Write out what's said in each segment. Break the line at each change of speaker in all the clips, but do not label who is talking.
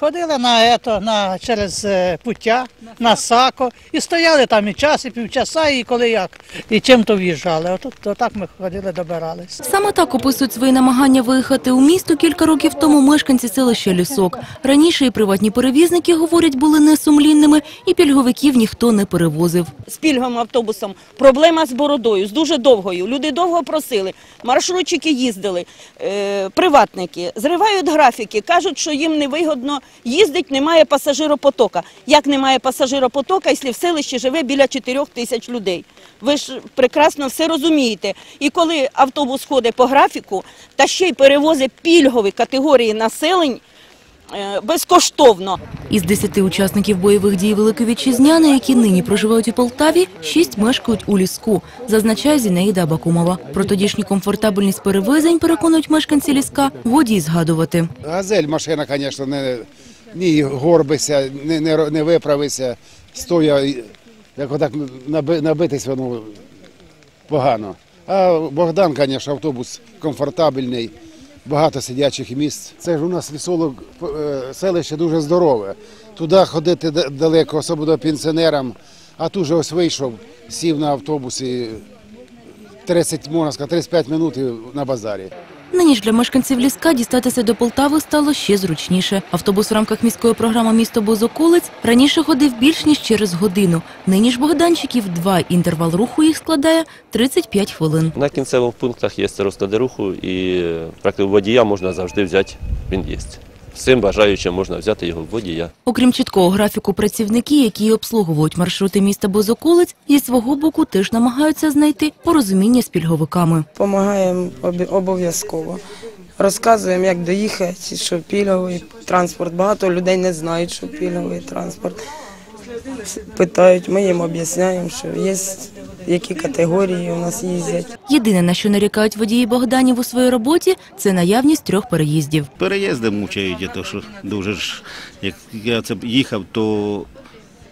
Ходили на ето, на через е, пуття, на сако, і стояли там і час, і півчаса, і коли як, і чим то в'їжджали. Отут то так ми ходили, добирались.
Саме так описують свої намагання виїхати у місто кілька років тому мешканці селища Лісок. Раніше і приватні перевізники, говорять, були несумлінними, і пільговиків ніхто не перевозив.
з пільговим автобусом. Проблема з бородою, з дуже довгою. Люди довго просили, маршрутчики їздили, е, приватники, зривають графіки, кажуть, що їм невигодно їздить, немає пасажиропотока. Як немає пасажиропотока, якщо в селищі живе біля 4 тисяч людей? Ви ж прекрасно все розумієте. І коли автобус ходить по графіку, та ще й перевозить пільгові категорії населень безкоштовно.
Із десяти учасників бойових дій Великої Вітчизняної, які нині проживають у Полтаві, шість мешкають у Ліску, зазначає Зінаїда Абакумова. Про тодішню комфортабельність перевезень, переконують мешканці Ліска, годі згадувати.
Газель машина, звісно, не, ні горбися, не, не, не виправися, стоя, як отак набитись воно погано. А Богдан, звісно, автобус комфортабельний, багато сидячих місць. Це ж у нас лісолог е, селище дуже здорове. Туди ходити далеко, особливо пенсіонерам, а тут же ось вийшов, сів на автобусі і 30, можна сказати, 35 минут і на базарі.
Нині ж для мешканців Ліска дістатися до Полтави стало ще зручніше. Автобус в рамках міської програми «Місто без околиць» раніше ходив більш ніж через годину. Нині ж Богданчиків два. Інтервал руху їх складає 35 хвилин.
На кінцевих пунктах є розклади руху і практично водія можна завжди взяти, він є. Всім бажаючим можна взяти його водія.
Окрім чіткого графіку, працівники, які обслуговують маршрути міста без околиць, зі свого боку теж намагаються знайти порозуміння з пільговиками.
Допомагаємо обов'язково. Розказуємо, як доїхати, що пільговий транспорт. Багато людей не знають, що пільговий транспорт. Питають, ми їм об'ясняємо, що є які категорії у нас їздять.
Єдине, на що нарікають водії Богданів у своїй роботі, це наявність трьох переїздів.
Переїзди мучають, я то що дуже ж, як я це їхав, то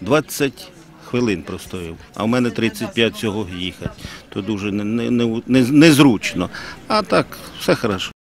20 хвилин простояв, а в мене 35 всього їхати. То дуже не, не, не, не, незручно. А так, все хорошо.